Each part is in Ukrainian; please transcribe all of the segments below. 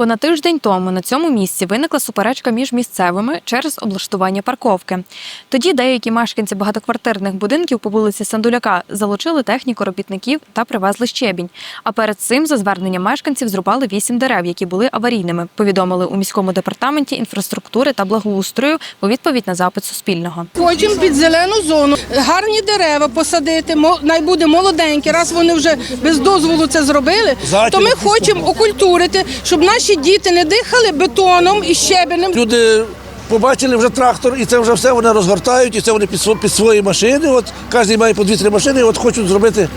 Понад тиждень тому на цьому місці виникла суперечка між місцевими через облаштування парковки. Тоді деякі мешканці багатоквартирних будинків по вулиці Сандуляка залучили техніку робітників та привезли щебінь. А перед цим, за зверненням мешканців, зрубали вісім дерев, які були аварійними. Повідомили у міському департаменті інфраструктури та благоустрою у відповідь на запит Суспільного. Хочемо під зелену зону гарні дерева посадити. мо- Най буде молоденькі. Раз вони вже без дозволу це зробили, то ми хочемо окультурити, щоб наші діти не дихали бетоном і щебенем. Люди побачили вже трактор, і це вже все вони розгортають, і це вони під, під свої машини. От кожен має по дві-три машини, і от хочуть зробити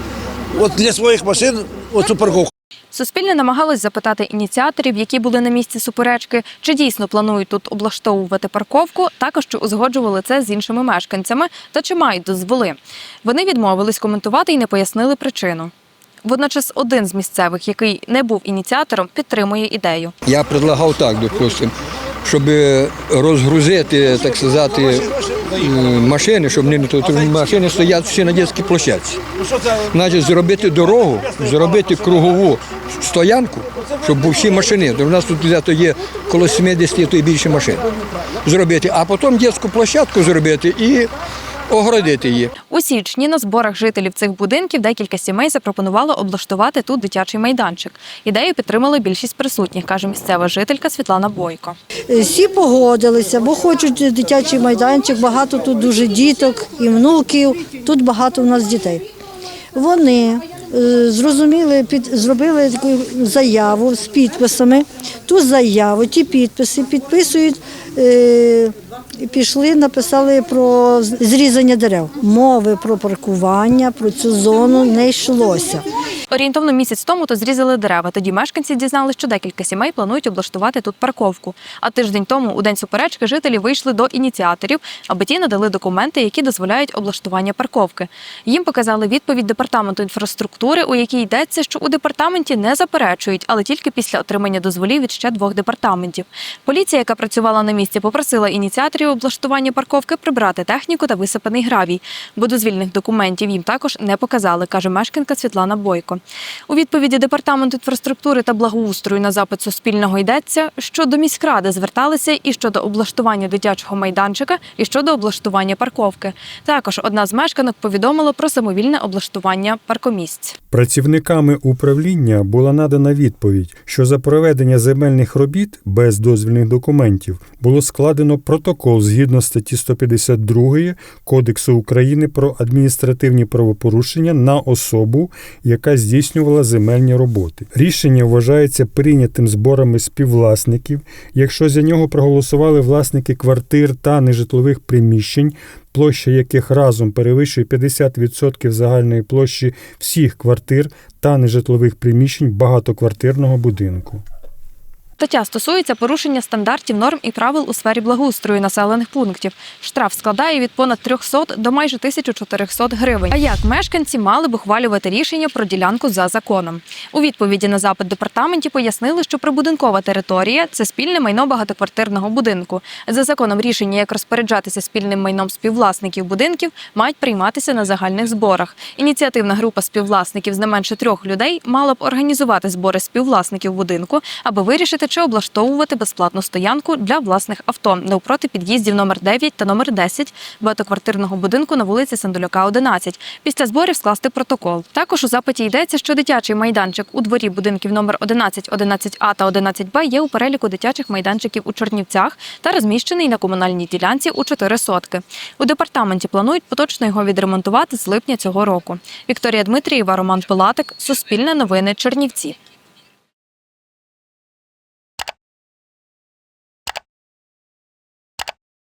от для своїх машин оцю парковку. Суспільне намагалось запитати ініціаторів, які були на місці суперечки, чи дійсно планують тут облаштовувати парковку, також чи узгоджували це з іншими мешканцями та чи мають дозволи. Вони відмовились коментувати і не пояснили причину. Водночас один з місцевих, який не був ініціатором, підтримує ідею. Я предлагав так, допустим, щоб розгрузити, так сказати, машини, щоб не машини стоять всі на дитячій площадці. Значить, зробити дорогу, зробити кругову стоянку, щоб були всі машини. У нас тут взято є коло 70 то й більше машин. Зробити, а потім дитячу площадку зробити і огородити її. У січні на зборах жителів цих будинків декілька сімей запропонувало облаштувати тут дитячий майданчик. Ідею підтримали більшість присутніх, каже місцева жителька Світлана Бойко. Всі погодилися, бо хочуть дитячий майданчик, багато тут дуже діток і внуків, тут багато у нас дітей. Вони е, зрозуміли, під, зробили таку заяву з підписами. Ту заяву, ті підписи підписують, е, пішли, написали про зрізання дерев. Мови про паркування, про цю зону не йшлося. Орієнтовно місяць тому то зрізали дерева. Тоді мешканці дізналися, що декілька сімей планують облаштувати тут парковку. А тиждень тому, у день суперечки, жителі вийшли до ініціаторів, аби ті надали документи, які дозволяють облаштування парковки. Їм показали відповідь департаменту інфраструктури, у якій йдеться, що у департаменті не заперечують, але тільки після отримання дозволів від ще двох департаментів. Поліція, яка працювала на місці, попросила ініціаторів облаштування парковки прибрати техніку та висипаний гравій, бо дозвільних документів їм також не показали, каже мешканка Світлана Бойко. У відповіді департаменту інфраструктури та благоустрою на запит Суспільного йдеться, що до міськради зверталися і щодо облаштування дитячого майданчика, і щодо облаштування парковки. Також одна з мешканок повідомила про самовільне облаштування паркомісць. Працівниками управління була надана відповідь, що за проведення земельних робіт без дозвільних документів було складено протокол згідно статті 152 Кодексу України про адміністративні правопорушення на особу, яка здійснювала земельні роботи. Рішення вважається прийнятим зборами співвласників, якщо за нього проголосували власники квартир та нежитлових приміщень, площа яких разом перевищує 50% загальної площі всіх квартир та нежитлових приміщень багатоквартирного будинку. Стаття стосується порушення стандартів норм і правил у сфері благоустрою населених пунктів. Штраф складає від понад 300 до майже 1400 гривень. А як мешканці мали б ухвалювати рішення про ділянку за законом? У відповіді на запит департаменті пояснили, що прибудинкова територія це спільне майно багатоквартирного будинку. За законом рішення, як розпоряджатися спільним майном співвласників будинків, мають прийматися на загальних зборах. Ініціативна група співвласників з не менше трьох людей мала б організувати збори співвласників будинку, аби вирішити, чи облаштовувати безплатну стоянку для власних авто навпроти під'їздів номер 9 та номер 10 багатоквартирного будинку на вулиці Сандуляка, 11. Після зборів скласти протокол. Також у запиті йдеться, що дитячий майданчик у дворі будинків номер 11, 11А та 11Б є у переліку дитячих майданчиків у Чернівцях та розміщений на комунальній ділянці у 4 сотки. У департаменті планують поточно його відремонтувати з липня цього року. Вікторія Дмитрієва, Роман Пилатик, Суспільне новини, Чернівці.